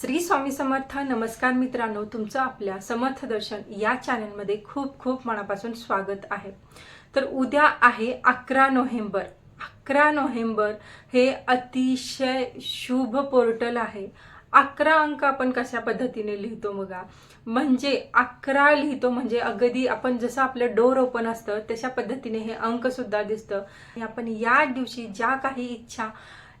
श्री स्वामी समर्थ नमस्कार मित्रांनो. तुमचं आपल्या समर्थ दर्शन या चॅनलमध्ये खूप खूप मनापासून स्वागत आहे. तर उद्या आहे अकरा नोव्हेंबर. अकरा नोव्हेंबर हे अतिशय शुभ पोर्टल आहे. अकरा अंक आपण कशा पद्धतीने लिहितो बघा. म्हणजे अकरा लिहितो म्हणजे अगदी आपण जसं आपलं डोर ओपन असतं तशा पद्धतीने हे अंक सुद्धा दिसतं. आणि आपण या दिवशी ज्या काही इच्छा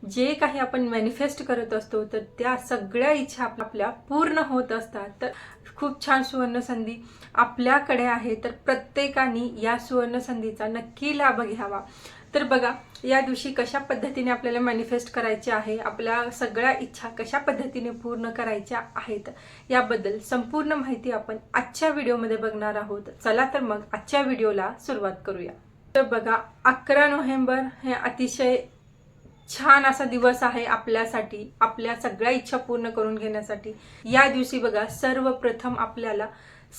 जे काही आपण मॅनिफेस्ट करत असतो तर त्या सगळ्या इच्छा आप- आपल्या पूर्ण होत असतात. तर खूप छान सुवर्ण संधी आपल्याकडे आहे. तर प्रत्येकाने या सुवर्णसंधीचा नक्की लाभ घ्यावा. तर बघा या दिवशी कशा पद्धतीने आपल्याला मॅनिफेस्ट करायचे आहे आपल्या सगळ्या इच्छा कशा पद्धतीने पूर्ण करायच्या आहेत याबद्दल संपूर्ण माहिती आपण आजच्या व्हिडिओमध्ये बघणार आहोत. चला तर मग आजच्या व्हिडिओला सुरुवात करूया. तर बघा अकरा नोव्हेंबर हे अतिशय छान असा दिवस आहे आपल्यासाठी आपल्या सगळ्या इच्छा पूर्ण करून घेण्यासाठी. या दिवशी बघा सर्वप्रथम आपल्याला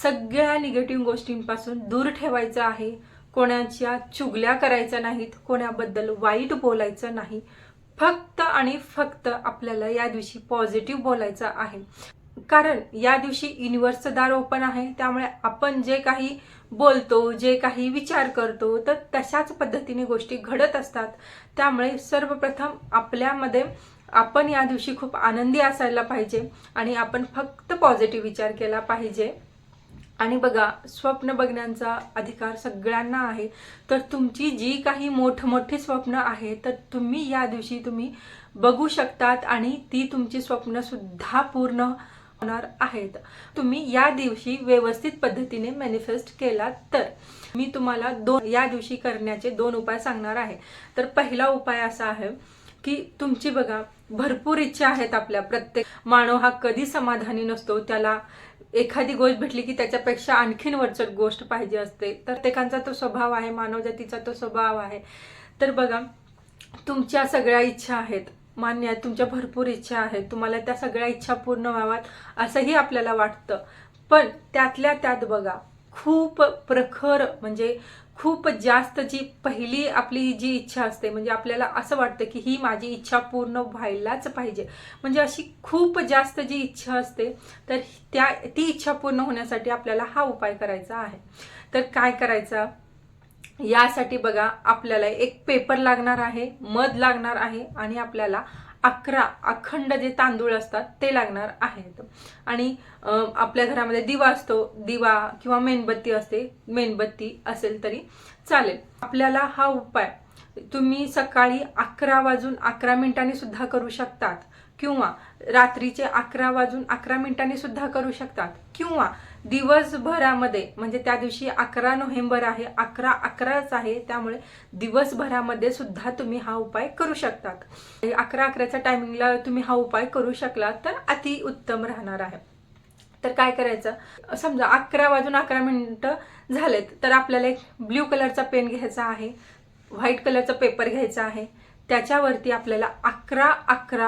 सगळ्या निगेटिव्ह गोष्टींपासून दूर ठेवायचं आहे. कोणाच्या चुगल्या करायच्या नाहीत कोणाबद्दल वाईट बोलायचं नाही. फक्त आणि फक्त आपल्याला या दिवशी पॉझिटिव्ह बोलायचं आहे. कारण या दिवशी युनिव्हर्सचं दार ओपन आहे त्यामुळे आपण जे काही बोलतो जे काही विचार करतो तर तशाच पद्धतीने गोष्टी घडत असतात. त्यामुळे सर्वप्रथम आपल्यामध्ये आपण या दिवशी खूप आनंदी असायला पाहिजे आणि आपण फक्त पॉझिटिव्ह विचार केला पाहिजे. आणि बघा स्वप्न बघण्याचा अधिकार सगळ्यांना आहे. तर तुमची जी काही मोठमोठी स्वप्न आहे तर तुम्ही या दिवशी तुम्ही बघू शकतात आणि ती तुमची स्वप्नसुद्धा पूर्ण होणार आहेत. तुम्ही या दिवशी व्यवस्थित पद्धतीने मॅनिफेस्ट केला तर. मी तुम्हाला दोन या दिवशी करण्याचे दोन उपाय सांगणार आहे. तर पहिला उपाय असा आहे की तुमची बघा भरपूर इच्छा आहेत आपल्या. प्रत्येक मानव हा कधी समाधानी नसतो. त्याला एखादी गोष्ट भेटली की त्याच्यापेक्षा आणखीन वरचट गोष्ट पाहिजे असते. तर प्रत्येकांचा तो स्वभाव आहे मानवजातीचा तो स्वभाव आहे. तर बघा तुमच्या सगळ्या इच्छा आहेत. मान्य आहे तुमच्या भरपूर इच्छा आहेत तुम्हाला त्या सगळ्या इच्छा पूर्ण व्हाव्यात असंही आपल्याला वाटतं. पण त्यातल्या त्यात बघा खूप प्रखर म्हणजे खूप जास्त जी पहिली आपली जी इच्छा असते म्हणजे आपल्याला असं वाटतं की ही माझी इच्छा पूर्ण व्हायलाच पाहिजे. म्हणजे अशी खूप जास्त जी इच्छा असते तर त्या ती इच्छा पूर्ण होण्यासाठी आपल्याला हा उपाय करायचा आहे. तर काय करायचा? यासाठी बघा आपल्याला एक पेपर लागणार आहे मध लागणार आहे आणि आपल्याला अकरा अखंड जे तांदूळ असतात ते लागणार आहेत. आणि आपल्या घरामध्ये दिवा असतो दिवा किंवा मेणबत्ती असते मेणबत्ती असेल तरी चालेल. आपल्याला हा उपाय तुम्ही सकाळी अकरा वाजून अकरा मिनिटांनी सुद्धा करू शकतात किंवा रात्रीचे अकरा वाजून अकरा मिनिटांनी सुद्धा करू शकतात किंवा दिवसभरामध्ये म्हणजे त्या दिवशी अकरा नोव्हेंबर आहे अकरा अकराच आहे त्यामुळे दिवसभरामध्ये सुद्धा तुम्ही हा उपाय करू शकतात. अकरा अकराच्या टायमिंगला तुम्ही हा उपाय करू शकला तर अति उत्तम राहणार आहे. तर काय करायचं? समजा अकरा वाजून अकरा मिनिटं झालेत तर आपल्याला एक ब्ल्यू कलरचा पेन घ्यायचा आहे व्हाईट कलरचा पेपर घ्यायचा आहे त्याच्यावरती आपल्याला अकरा अकरा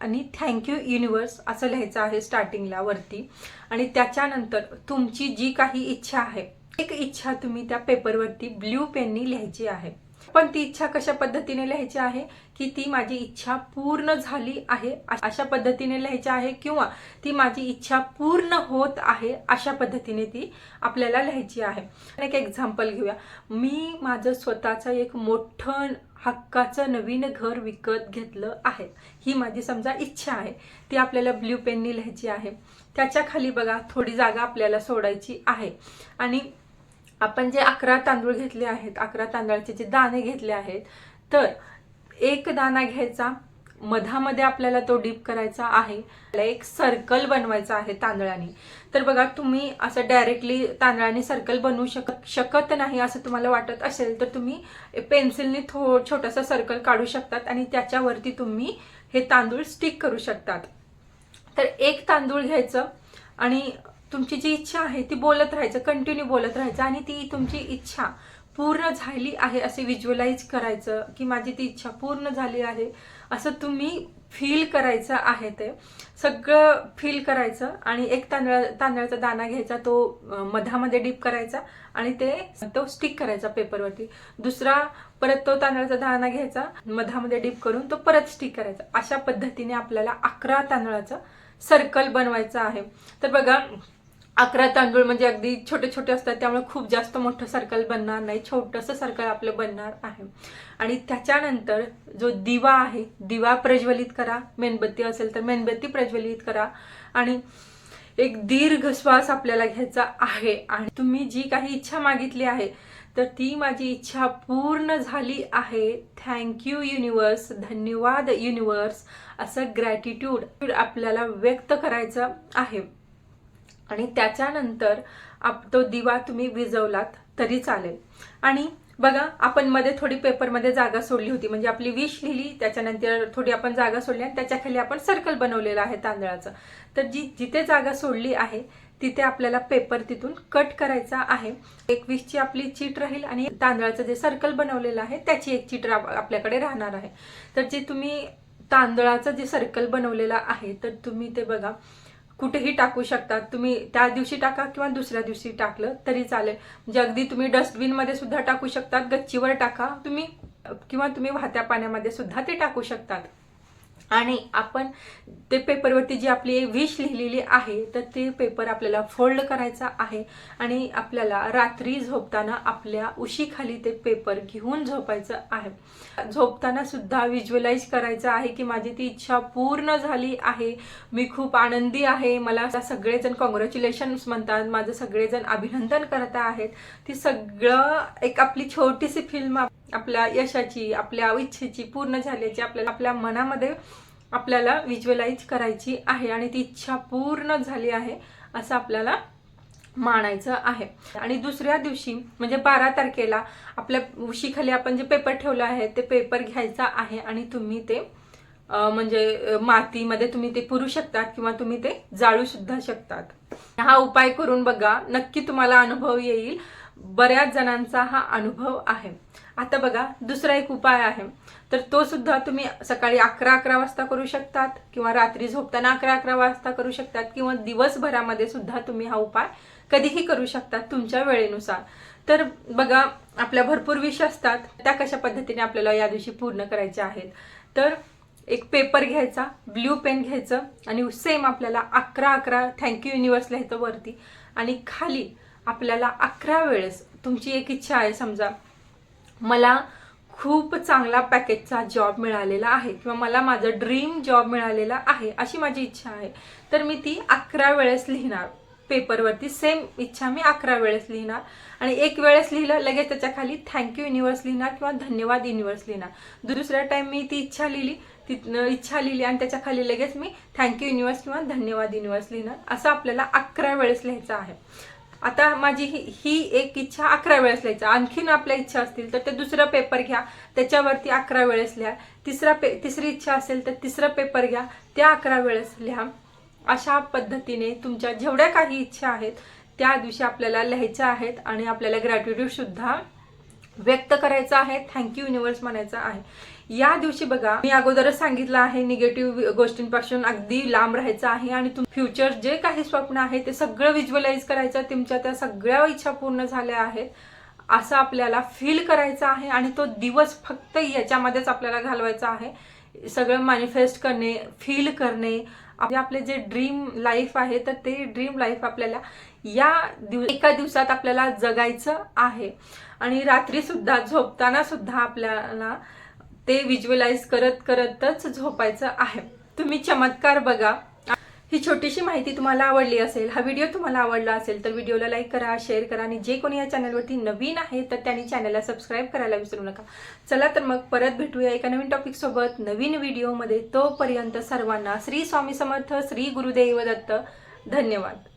आणि थँक्यू युनिवर्स असं लिहायचं आहे स्टार्टिंगला वरती. आणि त्याच्यानंतर तुमची जी काही इच्छा आहे एक इच्छा तुम्ही त्या पेपरवरती ब्ल्यू पेननी लिहायची आहे. पण ती इच्छा कशा पद्धतीने लिहायची आहे? की ती माझी इच्छा पूर्ण झाली आहे अशा पद्धतीने लिहायची आहे किंवा ती माझी इच्छा पूर्ण होत आहे अशा पद्धतीने ती आपल्याला लिहायची आहे. एक एक्झाम्पल घेऊया. मी माझं स्वतःचं एक मोठं हक्काचं नवीन घर विकत घेतलं आहे. ही माझी समजा इच्छा आहे. ती आपल्याला ब्ल्यू पेननी लिहायची आहे. त्याच्याखाली बघा थोडी जागा आपल्याला सोडायची आहे. आणि आपण जे अकरा तांदूळ घेतले आहेत अकरा तांदळाचे जे दाणे घेतले आहेत तर एक दाणा घ्यायचा मधामध्ये आपल्याला तो डीप करायचा आहे एक सर्कल बनवायचा आहे तांदळाने. तर बघा तुम्ही असं डायरेक्टली तांदळाने सर्कल बनवू शकत शकत नाही असं तुम्हाला वाटत असेल तर तुम्ही पेन्सिलने थो छोटासा सर्कल काढू शकतात आणि त्याच्यावरती तुम्ही हे तांदूळ स्टिक करू शकतात. तर एक तांदूळ घ्यायचं आणि तुमची जी इच्छा आहे ती बोलत राहायचं कंटिन्यू बोलत राहायचं आणि ती तुमची इच्छा पूर्ण झाली आहे असे विज्युअलाइज करायचं की माझी ती इच्छा पूर्ण झाली आहे असं तुम्ही फील करायचं आहे ते. सगळं फील करायचं आणि एक तांदळा तांदळाचा दाणा घ्यायचा तो मधामध्ये डीप करायचा आणि ते तो स्टिक करायचा पेपरवरती दुसरा परत तो तांदळाचा दाणा घ्यायचा मधामध्ये डीप करून तो परत स्टिक करायचा. अशा पद्धतीने आपल्याला अकरा तांदळाचं सर्कल बनवायचं आहे. तर बघा अकरा तांदूळ म्हणजे अगदी छोटे छोटे असतात त्यामुळे खूप जास्त मोठं सर्कल बनणार नाही छोटंसं सर्कल आपलं बनणार आहे. आणि त्याच्यानंतर जो दिवा आहे दिवा प्रज्वलित करा. मेणबत्ती असेल तर मेणबत्ती प्रज्वलित करा. आणि एक दीर्घ श्वास आपल्याला घ्यायचा आहे. आणि तुम्ही जी काही इच्छा मागितली आहे तर ती माझी इच्छा पूर्ण झाली आहे. थँक्यू युनिवर्स धन्यवाद युनिवर्स असं ग्रॅटिट्यूड आपल्याला व्यक्त करायचं आहे. आणि त्याच्यानंतर आप तो दिवा तुम्ही विजवलात तरी चालेल. आणि बघा आपण मध्ये थोडी पेपरमध्ये जागा सोडली होती. म्हणजे आपली विश लिहिली त्याच्यानंतर थोडी आपण जागा सोडली आणि त्याच्याखाली आपण सर्कल बनवलेलं आहे तांदळाचं. तर जी जिथे जागा सोडली आहे तिथे आपल्याला पेपर तिथून कट करायचा आहे. एक विशची आपली चीट राहील आणि तांदळाचं जे सर्कल बनवलेलं आहे त्याची एक चीट आपल्याकडे राहणार आहे. तर जे तुम्ही तांदळाचं जे सर्कल बनवलेलं आहे तर तुम्ही ते बघा. कुठेही टाकू शकतात तुम्ही त्या दिवशी टाका किंवा दुसऱ्या दिवशी टाकलं तरी चालेल. म्हणजे अगदी तुम्ही डस्टबिनमध्ये सुद्धा टाकू शकतात गच्चीवर टाका. तुम्ही किंवा तुम्ही वाहत्या पाण्यामध्ये सुद्धा ते टाकू शकतात. आणि आपण ते पेपरवरती जी आपली विश लिहिलेली आहे तर ते पेपर आपल्याला फोल्ड करायचा आहे आणि आपल्याला रात्री झोपताना आपल्या उशीखाली ते पेपर घेऊन झोपायचं आहे. झोपताना सुद्धा व्हिज्युअलाइज करायचं आहे की माझी ती इच्छा पूर्ण झाली आहे. मी खूप आनंदी आहे. मला सगळेजण कॉंग्रॅच्युलेशन्स म्हणतात. माझं सगळेजण अभिनंदन करत आहेत. ती सगळं एक आपली छोटीशी फिल्म आपल्या यशाची आपल्या इच्छेची पूर्ण झाल्याची आपल्याला आपल्या मनामध्ये आपल्याला व्हिज्युअलाइज करायची आहे आणि ती इच्छा पूर्ण झाली आहे असं आपल्याला मानायचं आहे. आणि दुसऱ्या दिवशी म्हणजे बारा तारखेला आपल्या उशीखाली आपण जे पेपर ठेवलं आहे ते पेपर घ्यायचा आहे आणि तुम्ही ते म्हणजे मातीमध्ये तुम्ही ते पुरू शकतात किंवा तुम्ही ते जाळू सुद्धा शकतात. हा उपाय करून बघा नक्की तुम्हाला अनुभव येईल. बऱ्याच जणांचा हा अनुभव आहे. आता बघा दुसरा एक उपाय आहे. तर तो सुद्धा तुम्ही सकाळी अकरा अकरा वाजता करू शकतात किंवा रात्री झोपताना अकरा अकरा वाजता करू शकतात किंवा दिवसभरामध्ये सुद्धा तुम्ही हा उपाय कधीही करू शकतात तुमच्या वेळेनुसार. तर बघा आपल्या भरपूर विष असतात. त्या कशा पद्धतीने आपल्याला या दिवशी पूर्ण करायच्या आहेत. तर एक पेपर घ्यायचा ब्ल्यू पेन घ्यायचं आणि सेम आपल्याला अकरा अकरा थँक्यू युनिवर्स लिहायचं वरती आणि खाली आपल्याला अकरा वेळेस तुमची एक इच्छा आहे समजा मला खूप चांगला पॅकेजचा जॉब मिळालेला आहे किंवा मला माझं ड्रीम जॉब मिळालेला आहे अशी माझी इच्छा आहे. तर मी ती अकरा वेळेस लिहिणार. पेपरवरती सेम इच्छा मी अकरा वेळेस लिहिणार. आणि एक वेळेस लिहिलं लगेच त्याच्याखाली थँक्यू युनिवर्स लिहिणार किंवा धन्यवाद युनिवर्स लिहिणार. दुसऱ्या टाइम मी ती इच्छा लिहिली ती इच्छा लिहिली आणि त्याच्याखाली लगेच मी थँक्यू युनिवर्स किंवा धन्यवाद युनिव्हर्स लिहिणार. असं आपल्याला अकरा वेळेस लिहायचं आहे. आता माझी ही ही एक इच्छा अकरा वेळेस लिहायची. आणखीन आपल्या इच्छा असतील तर ते दुसरं पेपर घ्या. त्याच्यावरती अकरा वेळेस लिहा. तिसरा पे तिसरी इच्छा असेल तर तिसरं पेपर घ्या. त्या अकरा वेळेस लिहा. अशा पद्धतीने तुमच्या जेवढ्या काही इच्छा आहेत त्या दिवशी आपल्याला लिहायच्या आहेत आणि आपल्याला ग्रॅटिट्यूडसुद्धा व्यक्त करायचं आहे थँक्यू युनिवर्स म्हणायचं आहे. या दिवशी बघा मी अगोदरच सांगितलं आहे निगेटिव्ह गोष्टींपासून अगदी लांब राहायचं आहे आणि तुम फ्युचर जे काही स्वप्न आहे ते सगळं व्हिज्युअलाइज करायचं तुमच्या त्या सगळ्या इच्छा पूर्ण झाल्या आहेत असं आपल्याला फील करायचं आहे आणि तो दिवस फक्त याच्यामध्येच आपल्याला घालवायचा आहे. सगळं मॅनिफेस्ट करणे फील करणे आपले आपले जे ड्रीम लाईफ आहे तर ते ड्रीम लाईफ आपल्याला या दिव एका दिवसात आपल्याला जगायचं आहे. आणि रात्रीसुद्धा झोपताना सुद्धा आपल्याला ते विज्युअलाइज करत करतच झोपायचं आहे. तुम्ही चमत्कार बघा. ही छोटीशी माहिती तुम्हाला आवडली असेल हा व्हिडिओ तुम्हाला आवडला असेल तर व्हिडिओला लाईक करा शेअर करा आणि जे कोणी या चॅनलवरती नवीन आहे तर त्यांनी चॅनलला सबस्क्राईब करायला विसरू नका. चला तर मग परत भेटूया एका नवीन टॉपिकसोबत नवीन व्हिडिओमध्ये तोपर्यंत सर्वांना श्री स्वामी समर्थ श्री गुरुदेव दत्त. धन्यवाद.